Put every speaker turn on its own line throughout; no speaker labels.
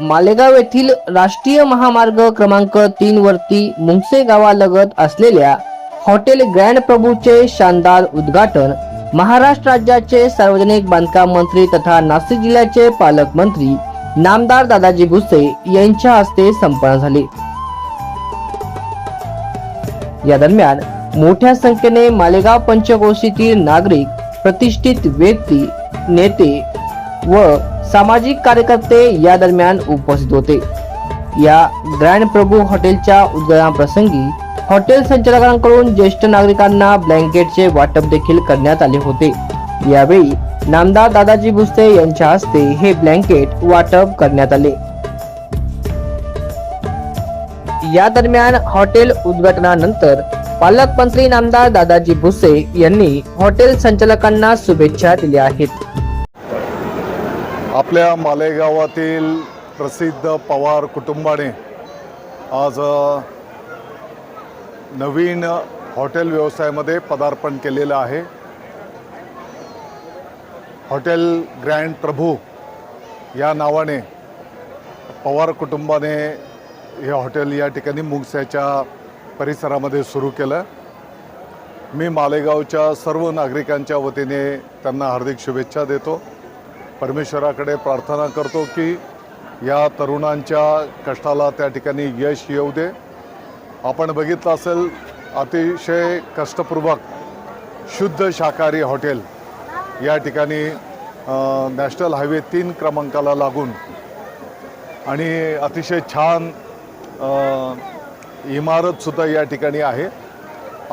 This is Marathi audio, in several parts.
मालेगाव येथील राष्ट्रीय महामार्ग क्रमांक तीन वरती मुंगसे गावालगत असलेल्या हॉटेल ग्रँड प्रभूचे शानदार उद्घाटन महाराष्ट्र राज्याचे सार्वजनिक बांधकाम मंत्री तथा नाशिक जिल्ह्याचे पालकमंत्री नामदार दादाजी भुसे यांच्या हस्ते संपन्न झाले. या दरम्यान मोठ्या संख्येने मालेगाव पंचकोशीतील नागरिक प्रतिष्ठित व्यक्ती नेते व सामाजिक कार्यकर्ते या दरम्यान उपस्थित होते. या ग्रँड प्रभू हॉटेलच्या उद्घाटनाप्रसंगी हॉटेल संचालकांकडून ज्येष्ठ नागरिकांना ब्लँकेटचे वाटप देखील करण्यात आले होते. यावेळी नामदार दादाजी भुसे यांच्या हस्ते हे ब्लँकेट वाटप करण्यात आले. या दरम्यान हॉटेल उद्घाटनानंतर पालकमंत्री नामदार दादाजी भुसे यांनी हॉटेल संचालकांना शुभेच्छा दिल्या आहेत.
आपल्या मालेगावातील प्रसिद्ध पवार कुटुंबाने आज नवीन हॉटेल व्यवसायामध्ये पदार्पण केलेलं आहे. हॉटेल ग्रँड प्रभू या नावाने पवार कुटुंबाने हे हॉटेल या ठिकाणी मुंगस्याच्या परिसरामध्ये सुरू केलं. मी मालेगावच्या सर्व नागरिकांच्या वतीने त्यांना हार्दिक शुभेच्छा देतो. परमेश्वराकडे प्रार्थना करतो की या तरुणांच्या कष्टाला त्या ठिकाणी यश येऊ दे. आपण बघितलं असेल अतिशय कष्टपूर्वक शुद्ध शाकाहारी हॉटेल या ठिकाणी नॅशनल हायवे तीन क्रमांकाला लागून आणि अतिशय छान इमारतसुद्धा या ठिकाणी आहे.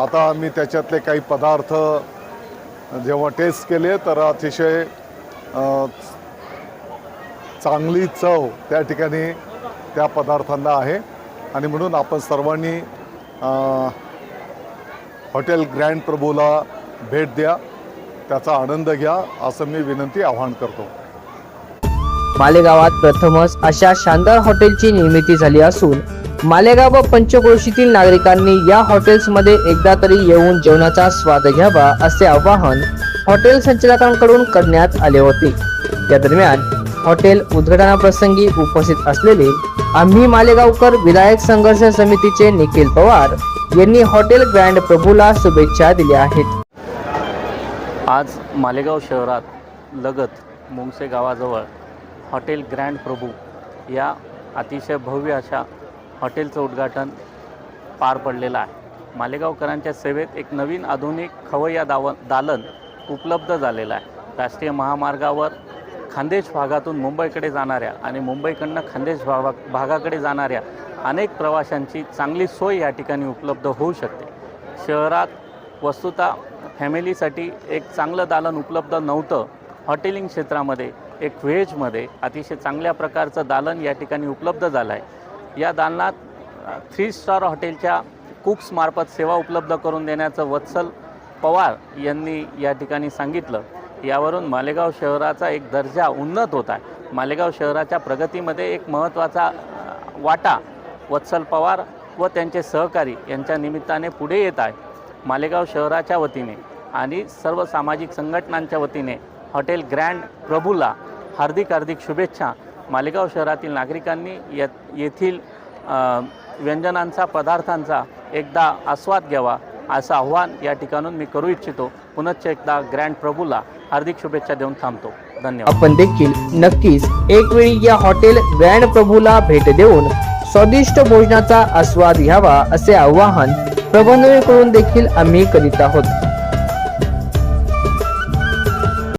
आता आम्ही त्याच्यातले काही पदार्थ जेव्हा टेस्ट केले तर अतिशय चांगली चव त्या ठिकाणी त्या पदार्थांना आहे. आणि म्हणून आपण सर्वांनी हॉटेल ग्रँड प्रभूला भेट द्या. त्याचा आनंद घ्या असं मी विनंती आवाहन करतो.
मालेगावात प्रथमच अशा शानदार हॉटेलची निर्मिती झाली असून मालेगाव व पंचक्रोशीतील नागरिकांनी या हॉटेल्समध्ये एकदा तरी येऊन जेवणाचा स्वाद घ्यावा असे आवाहन हॉटेल संचालकांकडून करण्यात आले होते. या दरम्यान हॉटेल उद्घाटनाप्रसंगी उपस्थित असलेले आम्ही मालेगावकर विधायक संघर्ष समितीचे निखिल पवार यांनी हॉटेल ग्रँड प्रभूला शुभेच्छा दिल्या आहेत.
आज मालेगाव शहरात लगत मुंगसे गावाजवळ हॉटेल ग्रँड प्रभू या अतिशय भव्य अशा हॉटेलचं उद्घाटन पार पडलेलं आहे. मालेगावकरांच्या सेवेत एक नवीन आधुनिक खवय्या दाव दालन उपलब्ध झालेलं आहे. राष्ट्रीय महामार्गावर खानदेश भागातून मुंबईकडे जाणाऱ्या आणि मुंबईकडनं खानदेश भागा भागाकडे जाणाऱ्या अनेक प्रवाशांची चांगली सोय या ठिकाणी उपलब्ध होऊ शकते. शहरात वस्तुतः फॅमिलीसाठी एक चांगलं दालन उपलब्ध नव्हतं. हॉटेलिंग क्षेत्रामध्ये एक व्हेजमध्ये अतिशय चांगल्या प्रकारचं दालन या ठिकाणी उपलब्ध झालं आहे या दालनात थ्री स्टार हॉटेलच्या कुक्समार्फत सेवा उपलब्ध करून देण्याचं वत्सल पवार यांनी या ठिकाणी सांगितलं. यावरून मालेगाव शहराचा एक दर्जा उन्नत होत आहे. मालेगाव शहराच्या प्रगतीमध्ये एक महत्त्वाचा वाटा वत्सल पवार व त्यांचे सहकारी यांच्या निमित्ताने पुढे येत आहे. मालेगाव शहराच्या वतीने आणि सर्व सामाजिक संघटनांच्या वतीने हॉटेल ग्रँड प्रभूला हार्दिक हार्दिक शुभेच्छा मालेगाव शहरातील नागरिकांनी या येथील व्यंजनांचा पदार्थांचा एकदा आस्वाद घ्यावा असं आव्हान या ठिकाणून मी करू इच्छितो. पुनश्च एकदा ग्रँड प्रभूला हार्दिक शुभेच्छा देऊन थांबतो. धन्यवाद.
आपण देखील नक्कीच एक वेळी या हॉटेल ग्रँड प्रभूला भेट देऊन स्वादिष्ट भोजनाचा आस्वाद घ्यावा असे आवाहन प्रबंधकडून देखील आम्ही करीत आहोत.